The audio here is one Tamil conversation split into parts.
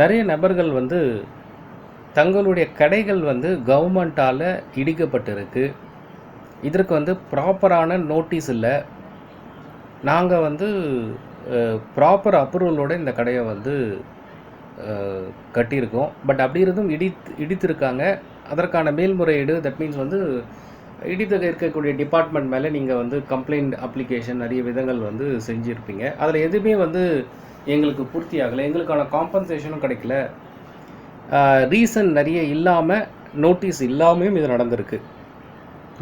நிறைய நபர்கள் வந்து தங்களுடைய கடைகள் வந்து கவர்மெண்ட்டால் இடிக்கப்பட்டிருக்கு. இதற்கு வந்து ப்ராப்பரான நோட்டீஸ் இல்லை. நாங்கள் வந்து ப்ராப்பர் அப்ரூவலோட இந்த கடையை வந்து கட்டியிருக்கோம். பட் அப்படி இருந்தும் இடித் இடித்திருக்காங்க. அதற்கான மேல்முறையீடு தட் மீன்ஸ் வந்து இடித்து இருக்கக்கூடிய டிபார்ட்மெண்ட் மேலே நீங்கள் வந்து கம்ப்ளைண்ட் அப்ளிகேஷன் நிறைய விதங்கள் வந்து செஞ்சுருப்பீங்க. அதில் எதுவுமே வந்து எங்களுக்கு பூர்த்தி ஆகலை. எங்களுக்கான காம்பன்சேஷனும் கிடைக்கல. ரீசன் நிறைய இல்லாமல் நோட்டீஸ் இல்லாமையும் இது நடந்திருக்கு.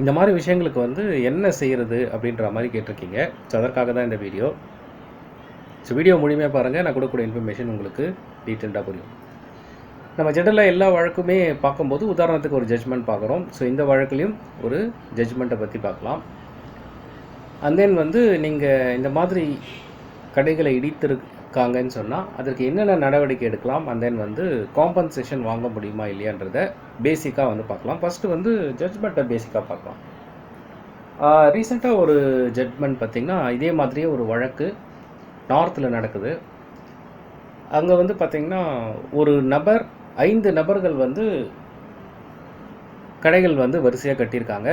இந்த மாதிரி விஷயங்களுக்கு வந்து என்ன செய்கிறது அப்படின்ற மாதிரி கேட்டிருக்கீங்க. ஸோ அதற்காக தான் இந்த வீடியோ ஸோ வீடியோ முழுமையாக பாருங்கள் நான் கொடுக்கக்கூடிய இன்ஃபர்மேஷன் உங்களுக்கு டீட்டெயில்டாக புரியும். நம்ம ஜெனரலாக எல்லா வழக்குமே பார்க்கும்போது உதாரணத்துக்கு ஒரு ஜட்ஜ்மெண்ட் பார்க்குறோம். ஸோ இந்த வழக்குலையும் ஒரு ஜட்ஜ்மெண்ட்டை பற்றி பார்க்கலாம். அண்ட் தென் வந்து நீங்கள் இந்த மாதிரி கடைகளை இருக்காங்கன்னு சொன்னால் அதற்கு என்னென்ன நடவடிக்கை எடுக்கலாம்? அண்ட் தென் வந்து காம்பன்சேஷன் வாங்க முடியுமா இல்லையான்றத பேசிக்காக வந்து பார்க்கலாம். ஃபஸ்ட்டு வந்து ஜட்ஜ்மெண்ட்டை பேசிக்காக பார்க்கலாம். ரீசெண்டாக ஒரு ஜட்மெண்ட் பார்த்திங்கன்னா இதே மாதிரியே ஒரு வழக்கு நார்த்தில் நடக்குது. அங்கே வந்து பார்த்திங்கன்னா ஒரு நபர் ஐந்து நபர்கள் வந்து கடைகள் வந்து வரிசையாக கட்டியிருக்காங்க.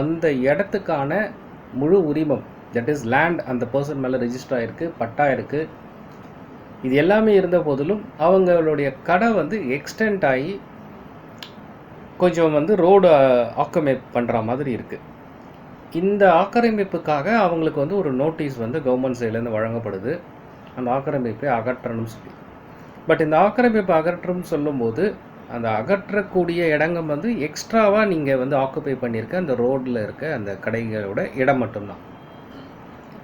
அந்த இடத்துக்கான முழு உரிமம் தட் இஸ் லேண்ட் அந்த பர்சன் மேலே ரிஜிஸ்டர் ஆகிருக்கு பட்டா இருக்குது இது எல்லாமே இருந்த போதிலும் அவங்களுடைய கடை வந்து எக்ஸ்டெண்ட் ஆகி கொஞ்சம் வந்து ரோடு ஆக்கிரமிப்பு பண்ணுற மாதிரி இருக்குது இந்த ஆக்கிரமிப்புக்காக அவங்களுக்கு வந்து ஒரு நோட்டீஸ் வந்து கவர்மெண்ட் சைட்லேருந்து வழங்கப்படுது. அந்த ஆக்கிரமிப்பை அகற்றணும்னு சொல்லி. பட் இந்த ஆக்கிரமிப்பை அகற்றணும்னு சொல்லும்போது அந்த அகற்றக்கூடிய இடங்கள் வந்து எக்ஸ்ட்ராவாக நீங்கள் வந்து ஆக்குப்பை பண்ணியிருக்க அந்த ரோட்டில் இருக்க அந்த கடைகளோட இடம் மட்டும்தான்.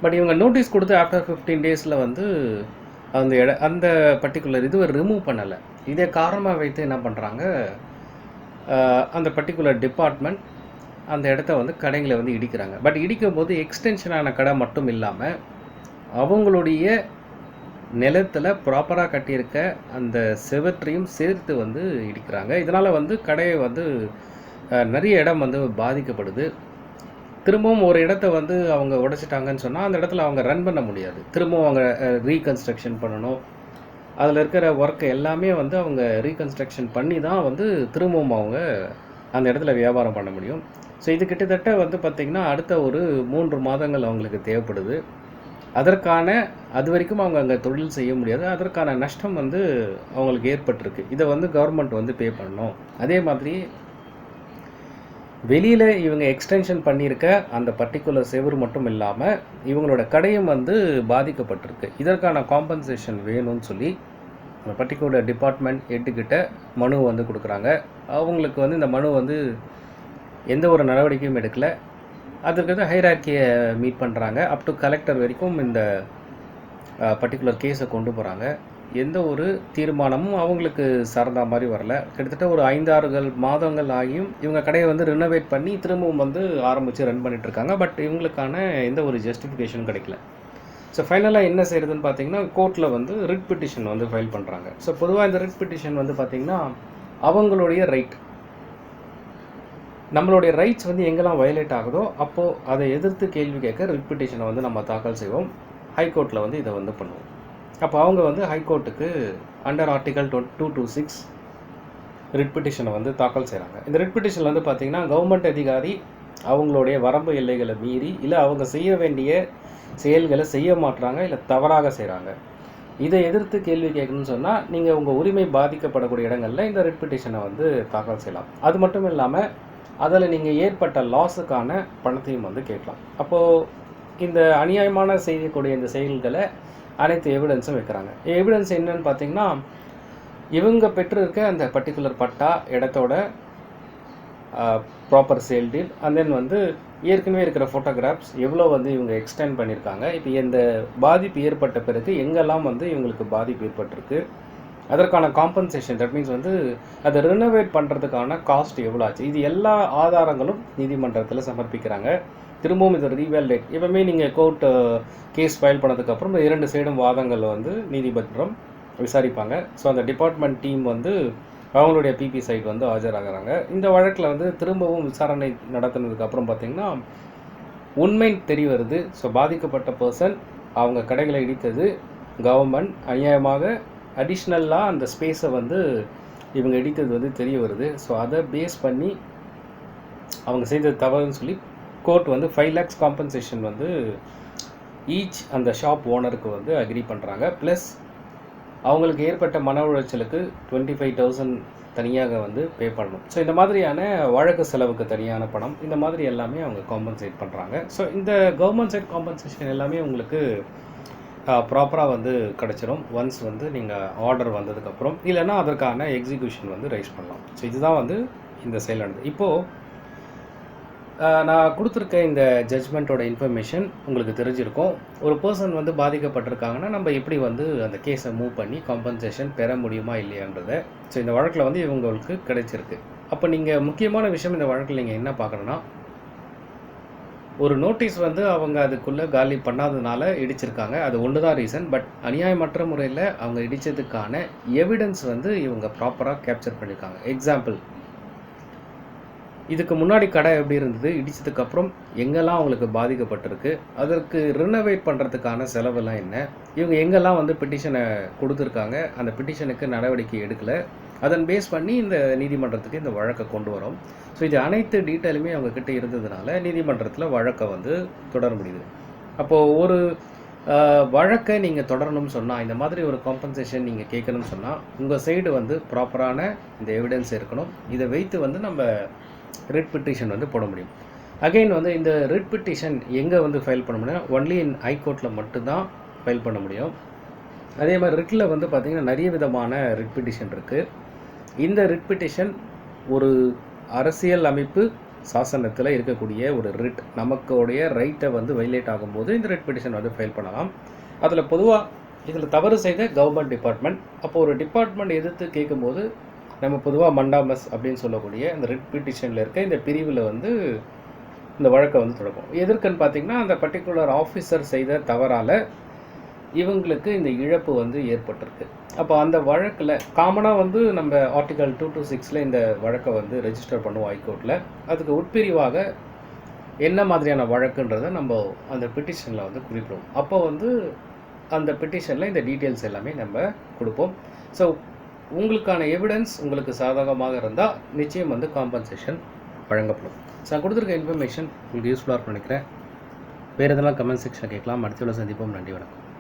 பட் இவங்க நோட்டீஸ் கொடுத்து ஆஃப்டர் ஃபிஃப்டீன் டேஸில் வந்து அந்த இட அந்த பர்டிகுலர் இதுவை ரிமூவ் பண்ணலை. இதே காரணமாக வைத்து என்ன பண்ணுறாங்க அந்த பர்டிகுலர் டிபார்ட்மெண்ட் அந்த இடத்த வந்து கடைங்களை வந்து இடிக்கிறாங்க. பட் இடிக்கும் போது எக்ஸ்டென்ஷனான கடை மட்டும் இல்லாமல் அவங்களுடைய நிலத்தில் ப்ராப்பராக கட்டியிருக்க அந்த செவற்றையும் சேர்த்து வந்து இடிக்கிறாங்க. இதனால் வந்து கடையை வந்து நிறைய இடம் வந்து பாதிக்கப்படுது. திரும்பவும் ஒரு இடத்த வந்து அவங்க உடைச்சிட்டாங்கன்னு சொன்னால் அந்த இடத்துல அவங்க ரன் பண்ண முடியாது. திரும்பவும் அவங்க ரீகன்ஸ்ட்ரக்ஷன் பண்ணணும். அதில் இருக்கிற ஒர்க் எல்லாமே வந்து அவங்க ரீகன்ஸ்ட்ரக்ஷன் பண்ணி தான் வந்து திரும்பவும் அவங்க அந்த இடத்துல வியாபாரம் பண்ண முடியும். ஸோ இது கிட்டத்தட்ட வந்து பார்த்திங்கன்னா அடுத்த ஒரு மூன்று மாதங்கள் அவங்களுக்கு தேவைப்படுது. அதற்கான அது வரைக்கும் அவங்க அங்கே தொழில் செய்ய முடியாது. அதற்கான நஷ்டம் வந்து அவங்களுக்கு ஏற்பட்டிருக்கு. இதை வந்து கவர்மெண்ட் வந்து பே பண்ணணும். அதே மாதிரி வெளியில் இவங்க எக்ஸ்டென்ஷன் பண்ணியிருக்க அந்த பர்டிகுலர் செவுரு மட்டும் இல்லாமல் இவங்களோட கடையும் வந்து பாதிக்கப்பட்டிருக்கு. இதற்கான காம்பன்சேஷன் வேணும்னு சொல்லி அந்த பர்டிகுலர் டிபார்ட்மெண்ட் ஹெட்டுக்கிட்ட மனு வந்து கொடுக்குறாங்க. அவங்களுக்கு வந்து இந்த மனு வந்து எந்த ஒரு நடவடிக்கையும் எடுக்கல. அதற்கு ஹைராக்கியை மீட் பண்ணுறாங்க அப் டு கலெக்டர் வரைக்கும் இந்த பர்டிகுலர் கேஸை கொண்டு போகிறாங்க எந்த ஒரு தீர்மானமும் அவங்களுக்கு சார்ந்த மாதிரி வரல. கிட்டத்தட்ட ஒரு ஐந்தாறுகள் மாதங்கள் ஆகியும் இவங்க கடையை வந்து ரினோவேட் பண்ணி திரும்பவும் வந்து ஆரம்பித்து ரன் பண்ணிகிட்ருக்காங்க பட் இவங்களுக்கான எந்த ஒரு ஜஸ்டிஃபிகேஷனும் கிடைக்கல. ஸோ ஃபைனலாக என்ன செய்கிறதுன்னு பார்த்தீங்கன்னா கோர்ட்டில் வந்து ரிட் பிட்டிஷன் வந்து ஃபைல் பண்ணுறாங்க ஸோ பொதுவாக இந்த ரிட் பிட்டிஷன் வந்து பார்த்திங்கன்னா அவங்களுடைய ரைட் நம்மளுடைய ரைட்ஸ் வந்து எங்கெல்லாம் வயலேட் ஆகுதோ அப்போது அதை எதிர்த்து கேள்வி கேட்க ரிட் பிட்டிஷனை வந்து நம்ம தாக்கல் செய்வோம். ஹைகோர்ட்டில் வந்து இதை வந்து பண்ணுவோம். அப்போ அவங்க வந்து ஹைகோர்ட்டுக்கு under article two two six writ பிட்டிஷனை வந்து தாக்கல் செய்கிறாங்க இந்த ரிட் பிட்டிஷனில் வந்து பார்த்திங்கன்னா கவர்மெண்ட் அதிகாரி அவங்களுடைய வரம்பு எல்லைகளை மீறி இல்லை அவங்க செய்ய வேண்டிய செயல்களை செய்ய மாட்றாங்க இல்லை தவறாக செய்கிறாங்க இதை எதிர்த்து கேள்வி கேட்கணும்னு சொன்னால் நீங்கள் உங்கள் உரிமை பாதிக்கப்படக்கூடிய இடங்களில் இந்த ரிட் பிட்டிஷனை வந்து தாக்கல் செய்யலாம். அது மட்டும் இல்லாமல் அதில் நீங்கள் ஏற்பட்ட லாஸுக்கான பணத்தையும் வந்து கேட்கலாம். அப்போது இந்த அநியாயமான செய்யக்கூடிய இந்த செயல்களை அனைத்து எவிடன்ஸும் வைக்கிறாங்க. எவிடன்ஸ் என்னன்னு பார்த்தீங்கன்னா இவங்க பெற்றிருக்க அந்த பர்டிகுலர் பட்டா இடத்தோட proper sale deal and then வந்து ஏற்கனவே இருக்கிற ஃபோட்டோகிராஃப்ஸ் எவ்வளோ வந்து இவங்க எக்ஸ்டெண்ட் பண்ணியிருக்காங்க. இப்போ இந்த பாதிப்பு ஏற்பட்ட பிறகு எங்கெல்லாம் வந்து இவங்களுக்கு பாதிப்பு ஏற்பட்டிருக்கு அதற்கான காம்பன்சேஷன் தட் மீன்ஸ் வந்து அதை ரினோவேட் பண்ணுறதுக்கான காஸ்ட் எவ்வளோ ஆச்சு. இது எல்லா ஆதாரங்களும் நீதிமன்றத்தில் சமர்ப்பிக்கிறாங்க. திரும்பவும் இதை ரீவேல்டேட் எப்பவுமே நீங்கள் கோர்ட் கேஸ் ஃபைல் பண்ணதுக்கப்புறம் இரண்டு சைடும் வாதங்கள் வந்து நீதிமன்றம் விசாரிப்பாங்க. ஸோ அந்த டிபார்ட்மெண்ட் டீம் வந்து அவங்களுடைய பிபி சைட் வந்து ஆஜராகிறாங்க. இந்த வழக்கில் வந்து திரும்பவும் விசாரணை நடத்தினதுக்கப்புறம் பார்த்திங்கன்னா பார்த்தீங்கன்னா உண்மை தெரிய வருது. ஸோ பாதிக்கப்பட்ட பர்சன் அவங்க கடைகளை இடித்தது கவர்மெண்ட் அநியாயமாக அடிஷ்னலாக அந்த ஸ்பேஸை வந்து இவங்க இடித்தது வந்து தெரிய வருது. ஸோ அதை பேஸ் பண்ணி அவங்க செய்தது தவறுன்னு சொல்லி கோர்ட் வந்து ஃபைவ் லேக்ஸ் காம்பன்சேஷன் வந்து ஈச் அந்த ஷாப் ஓனருக்கு வந்து அக்ரி பண்ணுறாங்க ப்ளஸ் அவங்களுக்கு ஏற்பட்ட மன உளைச்சலுக்கு டுவெண்ட்டி ஃபைவ் தௌசண்ட் தனியாக வந்து பே பண்ணணும். ஸோ இந்த மாதிரியான வழக்கு செலவுக்கு தனியான பணம் இந்த மாதிரி எல்லாமே அவங்க காம்பன்சேட் பண்ணுறாங்க ஸோ இந்த கவர்மெண்ட் சைட் காம்பன்சேஷன் எல்லாமே உங்களுக்கு ப்ராப்பராக வந்து கிடச்சிரும். ஒன்ஸ் வந்து நீங்கள் ஆர்டர் வந்ததுக்கப்புறம் இல்லைன்னா அதற்கான எக்ஸிக்யூஷன் வந்து ரைஸ் பண்ணலாம். ஸோ இதுதான் வந்து இந்த செயல் நடந்தது. இப்போது நான் கொடுத்துருக்க இந்த ஜட்ஜ்மெண்ட்டோட இன்ஃபர்மேஷன் உங்களுக்கு தெரிஞ்சிருக்கும். ஒரு பர்சன் வந்து பாதிக்கப்பட்டிருக்காங்கன்னா நம்ம எப்படி வந்து அந்த கேஸை மூவ் பண்ணி காம்பன்சேஷன் பெற முடியுமா இல்லையான்றதை. ஸோ இந்த வழக்கில் வந்து இவங்களுக்கு கிடைச்சிருக்கு. அப்போ நீங்கள் முக்கியமான விஷயம் இந்த வழக்கில் நீங்கள் என்ன பார்க்கணுன்னா ஒரு நோட்டீஸ் வந்து அவங்க அதுக்குள்ளே காலி பண்ணாததுனால இடிச்சிருக்காங்க. அது ஒன்று தான் ரீசன் பட் அநியாயமற்ற முறையில் அவங்க இடித்ததுக்கான எவிடன்ஸ் வந்து இவங்க ப்ராப்பராக கேப்சர் பண்ணியிருக்காங்க எக்ஸாம்பிள் இதுக்கு முன்னாடி கடை எப்படி இருந்தது? இடித்ததுக்கப்புறம் எங்கெல்லாம் அவங்களுக்கு பாதிக்கப்பட்டிருக்கு? அதற்கு ரினோவேட் பண்ணுறதுக்கான செலவெல்லாம் என்ன? இவங்க எங்கெல்லாம் வந்து பெட்டிஷனை கொடுத்துருக்காங்க? அந்த பெட்டிஷனுக்கு நடவடிக்கை எடுக்கலை. அதன் பேஸ் பண்ணி இந்த நீதிமன்றத்துக்கு இந்த வழக்கை கொண்டு வரோம். ஸோ இது அனைத்து டீட்டெயிலுமே அவங்கக்கிட்ட இருந்ததுனால நீதிமன்றத்தில் வழக்கை வந்து தொடர முடியுது. அப்போது ஒரு வழக்கை நீங்கள் தொடரணும்னு சொன்னால் இந்த மாதிரி ஒரு காம்பன்சேஷன் நீங்கள் கேட்கணும்னு சொன்னால் உங்கள் சைடு வந்து ப்ராப்பரான இந்த எவிடன்ஸ் இருக்கணும். இதை வைத்து வந்து நம்ம ரிட் பிட்டிஷன் வந்து போட முடியும். அகைன் வந்து இந்த ரிட் பிட்டிஷன் எங்கே வந்து ஃபைல் பண்ண முடியும் ஒன்லி இன் ஹைகோர்ட்டில் மட்டும்தான் ஃபைல் பண்ண முடியும். அதே மாதிரி ரிட்டில் வந்து பார்த்திங்கன்னா நிறைய விதமான ரிட் பிட்டிஷன் இருக்குது இந்த ரிட் பிட்டிஷன் ஒரு அரசியல் அமைப்பு சாசனத்தில் இருக்கக்கூடிய ஒரு ரிட் நமக்குடைய ரைட்டை வந்து வைலேட் ஆகும்போது இந்த ரிட் பிட்டிஷன் வந்து ஃபைல் பண்ணலாம். அதில் பொதுவாக இதில் தவறு செய்த கவர்மெண்ட் டிபார்ட்மெண்ட் அப்போ ஒரு டிபார்ட்மெண்ட் எதிர்த்து கேட்கும்போது நம்ம பொதுவாக மண்டாமஸ் அப்படின்னு சொல்லக்கூடிய அந்த ரெட் பிட்டிஷனில் இருக்க இந்த பிரிவில் வந்து இந்த வழக்கை வந்து தொடங்கும் எதற்குன்னு பார்த்தீங்கன்னா அந்த பர்டிகுலர் ஆஃபீஸர் செய்த தவறால் இவங்களுக்கு இந்த இழப்பு வந்து ஏற்பட்டிருக்கு. அப்போ அந்த வழக்கில் காமனாக வந்து நம்ம ஆர்டிகல் டூ டூ சிக்ஸில் இந்த வழக்கை வந்து ரெஜிஸ்டர் பண்ணுவோம் ஹைகோர்ட்டில் அதுக்கு உட்பிரிவாக என்ன மாதிரியான வழக்குன்றதை நம்ம அந்த பெட்டிஷனில் வந்து குறிப்பிடுவோம். அப்போ வந்து அந்த பெட்டிஷனில் இந்த டீட்டெயில்ஸ் எல்லாமே நம்ம கொடுப்போம். ஸோ உங்களுக்கான எவிடன்ஸ் உங்களுக்கு சாதகமாக இருந்தால் நிச்சயம் வந்து காம்பன்சேஷன் வழங்கப்படும். ஸோ நான் கொடுத்துருக்க இன்ஃபர்மேஷன் உங்களுக்கு யூஸ்ஃபுல்லாக இருக்கும் நினைக்கிறேன். வேறு எதெல்லாம் கமெண்ட் செக்ஷனில் கேட்கலாம். அடுத்த சந்திப்போம். நன்றி வணக்கம்.